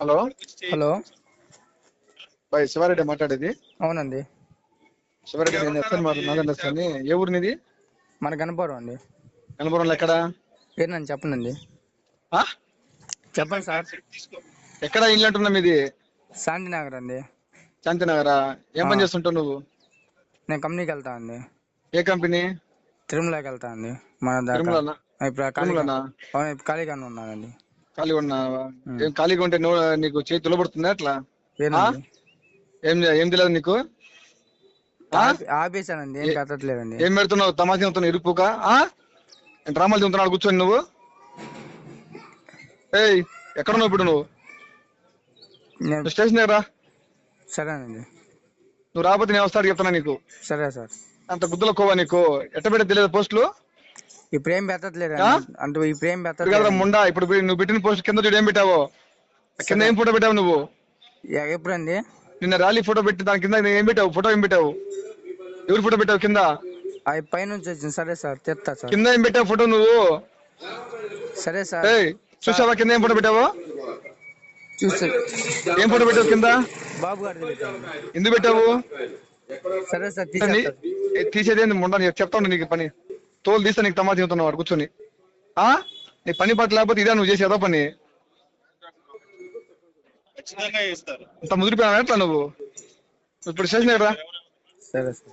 Hello? Hello? Bye Sivareddy మాట్లాడేది? అవునండి. శివారెడ్డి నేను ఎస్ఎన్ ఏ ఊరు నీది? మన గణపురం అండి. కనపురంలో ఎక్కడ? పేరునండి చెప్పనండి. ఆ? చెప్పండి సార్. ఎక్కడ ఇల్లు అంటున్నా మీది? శాంతినగర్ అండి. శాంతినగరా? ఏం పని. చేస్తుంటావు నువ్వు? నేను కంపెనీకి వెళ్తా అండి. ఏ కంపెనీ? తిరుమలకి వెళ్తా అండి. మన దాకా. తిరుమలనా? ఇప్పుడు ఖాళీగా ఖాళీగానే? ఉన్నానండి. ఖాళీగా ఉన్నావా ఖాళీగా ఉంటే నువ్వు నీకు చేతి తులబడుతుందా అట్లా? ఏం ఏం తెలియదు నీకు? ఆపేసానండి ఏం పెట్టట్లేదండి ఏం పెడుతున్నావు? తమాషా చెబుతున్నావు ఇరుపుక డ్రామాలు చెబుతున్నాడు కూర్చొని నువ్వు? ఏయ్ ఎక్కడ ఉన్నావు ఇప్పుడు నువ్వు? స్టేషన్ దగ్గర. సరేనండి. నువ్వు రాకపోతే నేను వస్తాడు చెప్తున్నా నీకు. సరే సార్. అంత గుద్దులో కోవా నీకు? ఎట్ట పెట్టే తెలియదు పోస్టులు? ఇప్పుడు ఏం పెట్టట్లేదండి ఆ? అంటే ఇప్పుడు ఏం పెట్టట్లేదు ముండా ఇప్పుడు నువ్వు పెట్టిన పోస్ట్ కింద చూడు ఏం పెట్టావో? కింద ఏం ఫోటో పెట్టావు నువ్వు? ఎప్పుడండి? నిన్న ర్యాలీ ఫోటో పెట్టి దాని కింద ఏం పెట్టావు? ఫోటో ఏం పెట్టావు? ఎవరు ఫోటో పెట్టావు కింద? అవి పైనుంచి వచ్చింది. సరే సార్ తెస్తా సార్. కింద ఏం పెట్టావు ఫోటో నువ్వు? సరే సార్. ఏయ్ చూసావా కింద ఏం ఫోటో పెట్టావో? చూసి ఏం ఫోటో పెట్టావు కింద? బాబు పెట్టండి ఎందుకు పెట్టావు? సరే సార్ తీసేది ముండా? చెప్తా ఉండు నీకు పని. తోలు తీస్తే నీకు తమాషా చెబుతున్నావు వాడు కూర్చొని. ఆ? నీ పని పట్ల లేకపోతే ఇదే నువ్వు చేసేదో పని. అంత ముదిరిపోయావు ఎట్లా నువ్వు? ఇప్పుడు స్టేషన్ ఎక్కడ? సరే సార్.